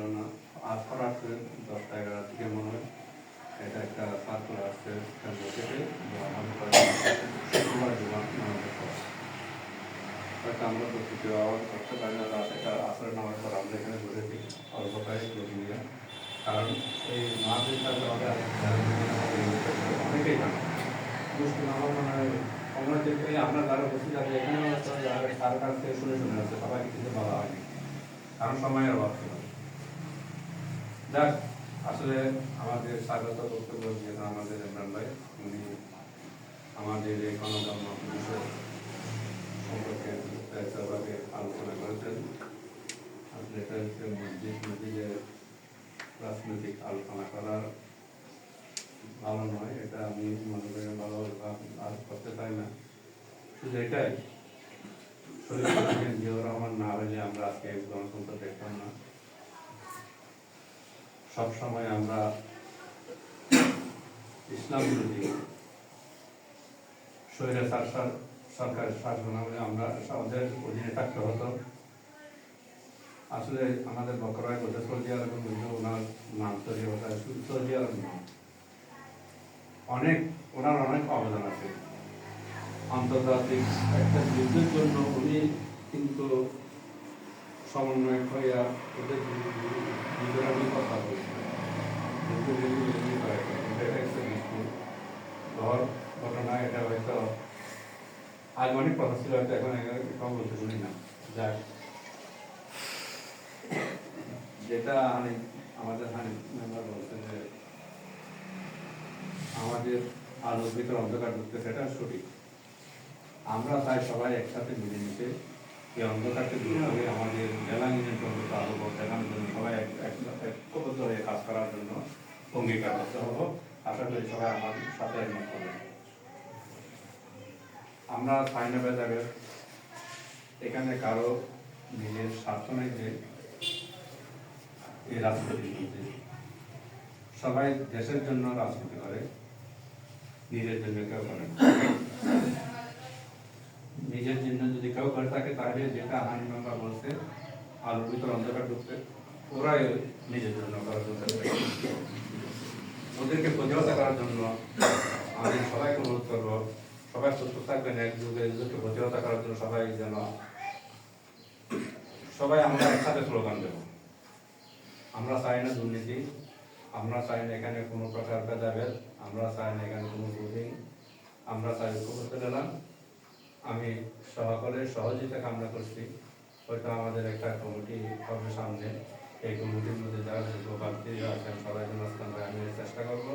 ছিল না আজ করা আসছে দশটা এগারো থেকে মনে হয়। এটা একটা সার্কুলার আসছে কেন্দ্র থেকে দোয়া মাহফিল করা শুক্রবার জমা নামাজের পর। হয়তো আমরা আওয়াজ করতে পারি না, রাত এটা পর আমরা এখানে বসেছি অল্প কয়েক লোক নিয়ে কারণ এই মাহফিল অনেকেই জানে মুসলিম আমার মনে হয় আমরা দেখতে আপনার দ্বারা উপস্থিত আছে এখানে তার কাছ থেকে শুনে শুনে সবাইকে কিছু বলা হয়নি কারণ সময়ের অভাব ছিল। যাক, আসলে আমাদের স্বাগত বক্তব্য দিয়েছেন আমাদের ইমরান ভাই, উনি আমাদের এই গণধর্ম বিষয় সম্পর্কে বিস্তারিতভাবে আলোচনা করেছেন। আসলে এটা হচ্ছে মসজিদ মসজিদের রাজনৈতিক আলোচনা করার ভালো নয়, এটা আমি মনে করি ভালো আর করতে চাই না। শুধু এটাই জিয়াউর রহমান না হলে আমরা আজকে গণতন্ত্র দেখতাম না। সবসময় আমরা ইসলাম বিরোধী। স্বৈরাচার সর- সরকারের শাসন আমলে আমরা ওদের অধীনে থাকতে হতো। আসলে আমাদের বকরায় বলতে সৌদি আরবের মধ্যে ওনার নাম আরব শুধু সৌদি আরব নয় অনেক, ওনার অনেক অবদান আছে। আন্তর্জাতিক একটা যুদ্ধের জন্য উনি কিন্তু সমন্বয় হইয়া ওদের বিবরণী কথা একটা ঘর ঘটনা, এটা হয়তো আগে অনেক কথা ছিল, হয়তো এখন এরকম বলতে শুনি না। যাক। যেটা হানি আমাদের হানি মেম্বার বলছেন যে, আমাদের আলোর ভিতরে অন্ধকার ঢুকতে সেটা সঠিক। আমরা তাই সবাই একসাথে মিলে মিশে এই অন্ধকারকে দূর করে আমাদের অন্তত আলো দেখানোর জন্য সবাই ঐক্যবদ্ধ হয়ে কাজ করার জন্য অঙ্গীকার করতে হব আশা করি সবাই আমাদের সাথে একমত করবে আমরা সাইনা বেজাবের এখানে কারও নিজের স্বার্থ নেই যে এই রাজনীতি করতে। সবাই দেশের জন্য রাজনীতি করে, নিজের জন্য কেউ করে। নিজের জন্য যদি কেউ করে থাকে, তাহলে যেটা হানি মামা বলছে আলোর ভিতর অন্ধকার ঢুকতে ওরাই নিজের জন্য করার জন্য ওদেরকে প্রতিহত করার জন্য আমি সবাইকে অনুরোধ করব, সবাই সুস্থ থাকবেন, এক যুগে যুগকে প্রতিহত করার জন্য সবাই যেন, সবাই আমরা একসাথে স্লোগান দেব। আমরা চাই না দুর্নীতি, আমরা চাই না এখানে কোনো প্রকার ভেদাভেদ আমরা চাই না এখানে কোনো বুঝিং আমরা চাই ঐক্যবদ্ধ নিলাম আমি সকলের সহযোগিতা কামনা করছি। হয়তো আমাদের একটা কমিটি হবে সামনে। এই কমিটির মধ্যে যারা প্রার্থী আছেন, সবাই পারে আমি চেষ্টা করব।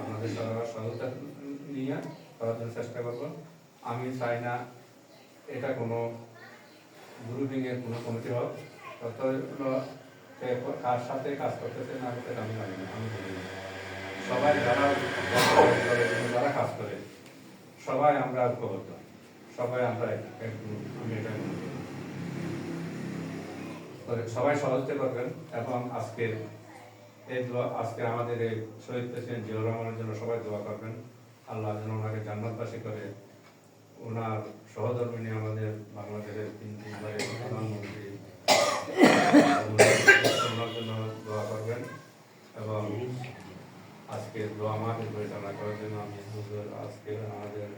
আপনাদের সবার সহযোগিতা নিয়ে করার জন্য চেষ্টা করব। আমি চাই না এটা কোনো গ্রুপিংয়ের কোনো কমিটি হোক। তত কার সাথে কাজ করতেছে, না করতে আমি জানি না, আমি। সবাই যারা যারা কাজ করে, সবাই আমরা ঐক্যবদ্ধ। সবাই আমরা এক- এক আমি এটা করি। তো সবাই করবেন এবং আজকে এই দোয়া আজকে আমাদের এই শহীদ প্রেসিডেন্ট জিয়াউর রহমানের জন্য সবাই দোয়া করবেন আল্লাহ যেন ওনাকে জান্নাতবাসী করে ওনার সহধর্মিনী আমাদের বাংলাদেশের তিন তিনবারের প্রধানমন্ত্রী ওনার জন্য দোয়া করবেন এবং আজকে দোয়া মাহফিল পরিচালনা করার জন্য আমি হুজুর আজকে আমাদের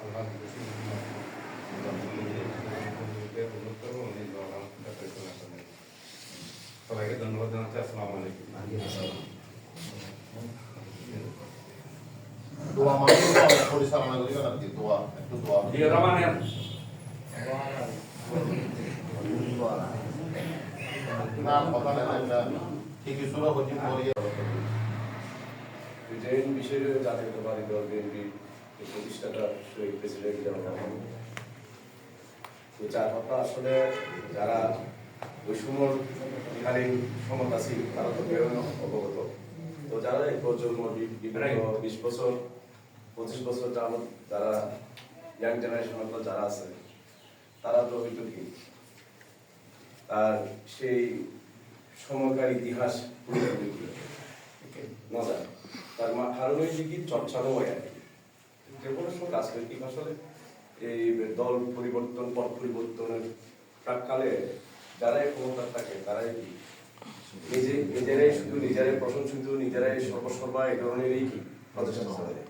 আল্লাহ অনুরোধ করব উনি দোয়া মাহফিলটা পরিচালনা করবেন সবাইকে ধন্যবাদ জানাচ্ছি আসসালামু আলাইকুম দোয়া মানে পরিচালনা করিবেন আর কি দোয়া একটু দোয়া জিয়াউর রহমানের না কথা নেই একটা ঠিকই শুরু হচ্ছে পরিয়ে ব্রিটেন বিশেষ জাতীয়তাবাদী দল বিএনপি প্রতিষ্ঠাতা শহীদ প্রেসিডেন্ট তো যার কথা আসলে যারা ওই সময়কালীন ক্ষমতা ছিল তারা তো অবগত তো যারা এই প্রজন্ম বি- বিভিন্ন বিশ বছর পঁচিশ বছর যাবত যারা ইয়াং জেনারেশন যারা আছে, তারা তো একটু কি? আর সেই সময়কার ইতিহাস মজা। তার মা কারণ হয়েছে কি চর্চারও হয় আর কি। যে কোনো সময় রাজনৈতিক আসলে এই দল পরিবর্তন, পথ পরিবর্তনের প্রাককালে যারাই ক্ষমতা থাকে, তারাই নিজে নিজেরাই শুধু নিজেরাই প্রশংসিত, নিজেরাই সর্বসর্বা এই ধরনেরই প্রচেষ্টা চালায়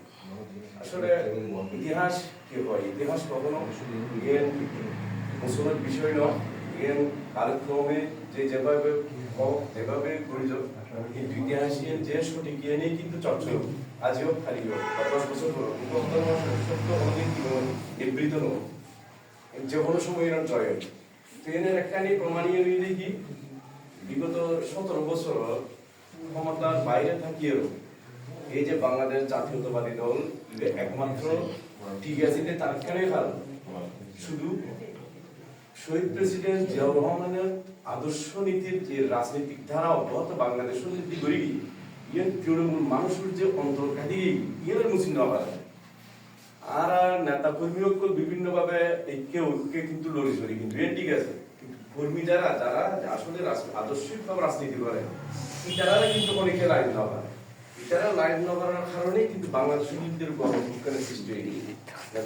আসলে ইতিহাস কি হয়? ইতিহাস কখনো জ্ঞান মুসলের বিষয় নয় জ্ঞান কালক্রমে যে যেভাবে হোক, যেভাবে প্রয়োজন কিন্তু ইতিহাসের যে সঠিক জ্ঞানেই কিন্তু চর্চা আজও খালি দশ বছর বর্তমান সত্য কোনোদিন কি হোক নিবৃত হোক। যে কোনো সময় এরকম চলে। ট্রেনের একখানি প্রমাণীয় নিয়ে কি? বিগত সতেরো বছর ক্ষমতার বাইরে থাকিয়েও এই যে বাংলাদেশ জাতীয়তাবাদী দল একমাত্র ঠিক আছে যে তার কেন কারণ শুধু শহীদ প্রেসিডেন্ট জিয়াউর রহমানের আদর্শ নীতির যে রাজনৈতিক ধারা অব্যাহত বাংলাদেশ নীতি করি ইয়ের তৃণমূল মানুষের যে অন্তর কাটি ইয়ের মুসিন না আর আর নেতা বিভিন্ন ভাবে ঐক্যে ঐক্যে কিন্তু লড়ি চড়ি, কিন্তু এর ঠিক আছে। কিন্তু কর্মী যারা যারা আসলে আদর্শিকভাবে রাজনীতি করে তারা কিন্তু অনেকে লাইন না তারা লাইন না করার কারণে কিন্তু বাংলাদেশের কিন্তু গণঅভ্যুত্থানের সৃষ্টি হয়নি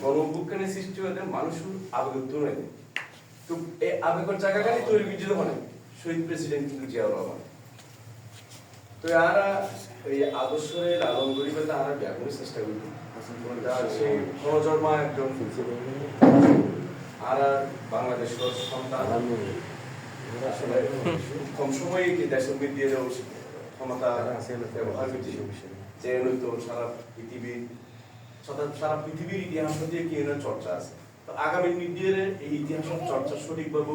গণঅভ্যুত্থানের সৃষ্টি হতে মানুষের আবেগ তৈরি হয় তো এই আবেগের জায়গাটাই তৈরি করছে মানে শহীদ প্রেসিডেন্ট কিন্তু জিয়াউর রহমান। তো এরা এই আদর্শের লালন করিবে তারা ব্যাপনের চেষ্টা করি প্রজন্মা একজন আর আর বাংলাদেশের সন্তান। আসলে কম সময়ে কি দেশের মধ্যে এরও ক্ষমতা ব্যবহার করছে। যে নয়তো সারা পৃথিবীর সারা সারা পৃথিবীর ইতিহাস দিয়ে কি চর্চা আছে। তো আগামী নির্দিয়ে এই ইতিহাসের চর্চা সঠিকভাবে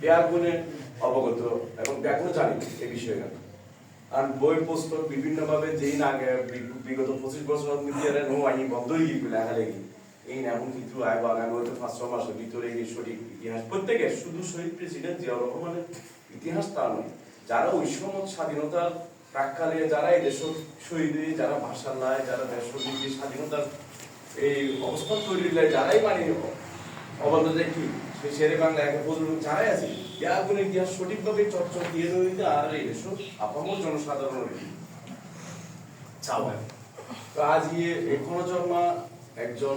ব্যাগুণে অবগত এবং ব্যাগুণ জানি এই বিষয়ে আর বই পুস্তক বিভিন্ন ভাবে যেই না বি- বিগত পঁচিশ বছর মিডিয়ারে নো আই বন্ধ হয়ে গিয়ে লেখা লেগে এই না এমন কিছু আইব আগামী হয়তো পাঁচ ছ মাসের ভিতরে এই সঠিক ইতিহাস প্রত্যেকের শুধু শহীদ প্রেসিডেন্ট জিয়াউর রহমানের ইতিহাস তা নয় যারা ওই সময় স্বাধীনতার প্রাককালে যারা এই দেশ শহীদ যারা ভাষা নাই যারা দেশ স্বাধীনতার এই অবস্থান তৈরি হলে যারাই মানে অবদ্ধ দেখি সেই শেরে বাংলা এক পর্যন্ত যারাই আছে ইয়াগুলো ইতিহাস সঠিকভাবে চর্চা দিয়ে দিতে আর এই দেশ আপামর জনসাধারণের চাওয়া তো আজ ইয়ে এখনও জন্মা একজন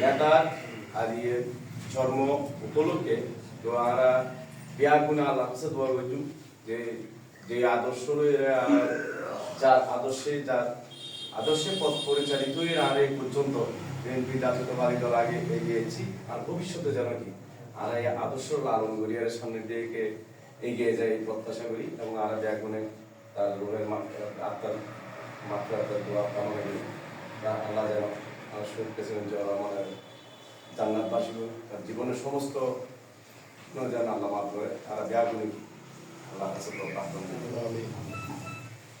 নেতার আর ইয়ে জন্ম উপলক্ষে। তো আরা যে যে আদর্শ আদর্শে যার আদর্শে পথ পরিচালিত আর এই পর্যন্ত আগে এগিয়েছি। আর ভবিষ্যতে যেন কি? আর এই আদর্শ লালন গড়িয়ার সামনে দিকে এগিয়ে যায় প্রত্যাশা করি এবং আর ব্যাগুনে তার রোগের আত্মার মাত্রা তার দোয়া কামনা করি। আল্লাহ যেন আমার জান্নাতবাসী হোক, তার জীবনের সমস্ত যেন আল্লাহ মাফ করে আর ব্যাগুনে আল্লাহ কাছে তো প্রার্থনা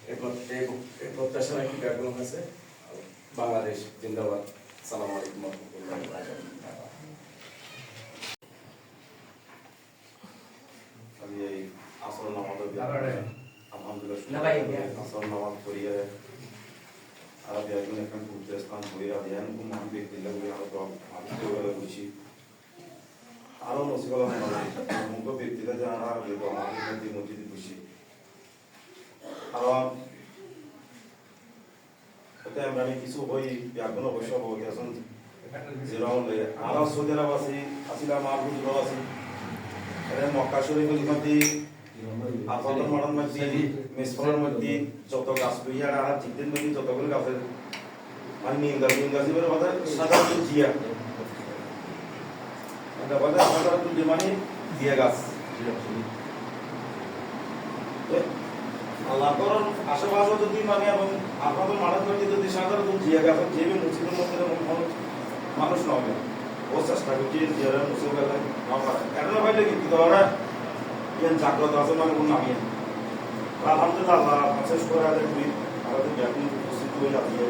এই প্রত- এই- এই প্রত্যাশা নাকি ব্যাগুন আছে বাংলাদেশ জিন্দাবাদ। সালাম আলাইকুম রহমতুল্লাহ আমি এই আসর নামাজ আলহামদুলিল্লাহ না ভাই, আসর নামাজ পড়িয়ে আর একজন এখন ঘুরতে স্থান পড়িয়ে আর এখন খুব মহান ব্যক্তি লাগবে আর তো আমি তো এবারে বুঝি আরও নসিবলা মুখ ব্যক্তিরা যারা আর বেদ আমাদের মধ্যে মসজিদে বুঝি কারণ ওতে আমরা আমি কিছু বই ব্যাকরণ অবশ্য বলতে আসুন যেরকম আমরা সৌদি আরব আছি আসিলাম মাহবুব আছি এখানে মক্কা শরীফের মধ্যে আফাদর মারার মধ্যে মেসফলের মধ্যে যত গাছ লইয়া আর জিদ্দের মধ্যে যতগুলো গাছের মানে নিম গাছ নিম গাছ এবার সাধারণত জিয়া গাছ। তো আল্লাহ করার আশেপাশে যদি মানে এবং আপনাদের মুসলিমের মধ্যে মানুষ নবে ও চেষ্টা করছি জিয়ারা মুসলিম কেন ভাইলে কি ওরা জাগ্রত আছে মানে কোনো নামিয়ে আলহামদুলিল্লাহ আল্লাহ শেষ করে আগে তুমি আমাদের ব্যাপন উপস্থিত হয়ে যাচ্ছে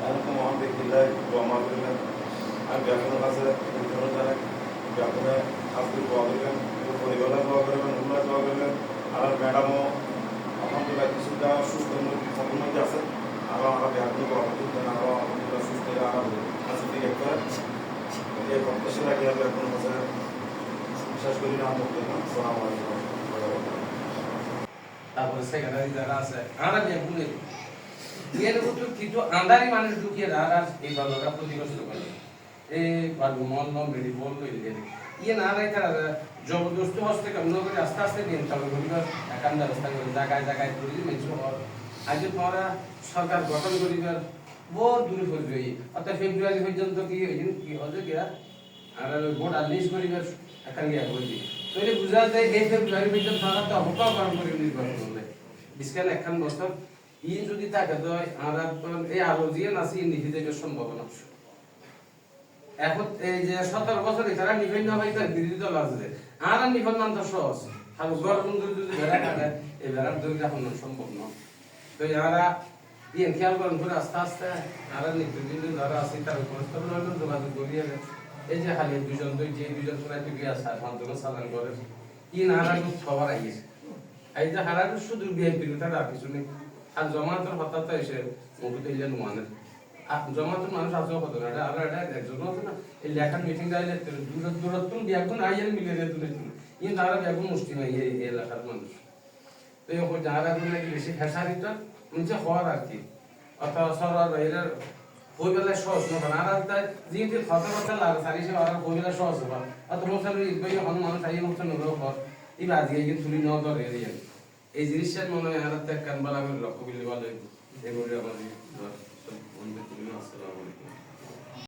এরকম মহান ব্যক্তিরা জমা করলেন আর ব্যাপনের কাছে ব্যাপনে আজকে দোয়া করলেন পরিবারের দোয়া করবেন উন্নয় দোয়া করলেন আর ম্যাডামও আলহামদুলিল্লাহ কিছুটা সুস্থ আছে। আরও আমরা ব্যাপন দোয়া করতেন আরও আলহামদুলিল্লাহ সুস্থ হয়ে আরও কাছে বিশ্বাস আছে মতো কিছু আন্দারি মানুষ ঢুকিয়ে আর এই দলটা ক্ষতিগ্রস্ত করে মল নম বেড়ি বল লইলে ইয়ে না রাই তারা জবরদস্তি হস্তে কাম করে আস্তে আস্তে দিন চালু করিবার একান ব্যবস্থা করে জায়গায় জায়গায় করি মেনস হওয়ার আজ তোমরা সরকার গঠন করিবার বহুত দূরে যাই অর্থাৎ ফেব্রুয়ারি পর্যন্ত কি হইছেন কি কি আর? ভোট আনলিশ করিবার একান গিয়া বলি। তো এটা বুঝা যায়, এই ফেব্রুয়ারি পর্যন্ত তারা তো অবকাশ করেন করে করলে বিস্কান একখান বছর? ই যদি থাকে তো আর এই আলো দিয়ে নাসি যাবে সম্ভাবনা এখন এই যে সতেরো বছরে তারা নিভেন না ভাই তার বিরোধী দল আছে। আর নাম তো সহজ। আর গড় যদি বেড়া কাটে এই দৈর্ঘ্য এখন সম্ভব নয় তো এরা ইয়ে খেয়াল করেন করে আস্তে আস্তে আর নিত্যদিন যারা আছে, তার উপর স্তর যোগাযোগ করিয়ে। এই যে খালি দুজন দুই, যে দুজন সময় গিয়া সার মাধ্যমে চালান করে। ই না রাখুন সবার আইয়েছে এই যে শুধু বিএনপি তার আর কিছু নেই। আর জমাতের হঠাৎ এসে মুখে তুললে নোয়ানের আর জমাতের মানুষ আছে কত না? এটা আর এটা একজন আছে না? এই লেখার মিটিং গাইলে দূর দূরত্ব বিয়াগুন আইয়ের মিলে রে তুলে তুলে ইয়ে তারা বিয়াগুন মুষ্টি নাই এই এলাকার মানুষ। তো এই যারা গুলো বেশি ফ্যাসারিটা নিচে হওয়ার আর কি। অথবা সরার এর সহজ নয় আর তাই যেহেতু কথাবার্তা লাগে সারি সে আর সহজ হবে আর তোমার সাথে ইবাই হন, মানুষ আইয়ে মুখ নগর কর ইবা দিয়ে কিন্তু ন ধরে এরিয়া এই জিনিসটা মনে হয় আর ত্যাগ কান বালা করে লক্ষ্য বিলি ভালো এগুলো আমাদের আসসালামু আলাইকুম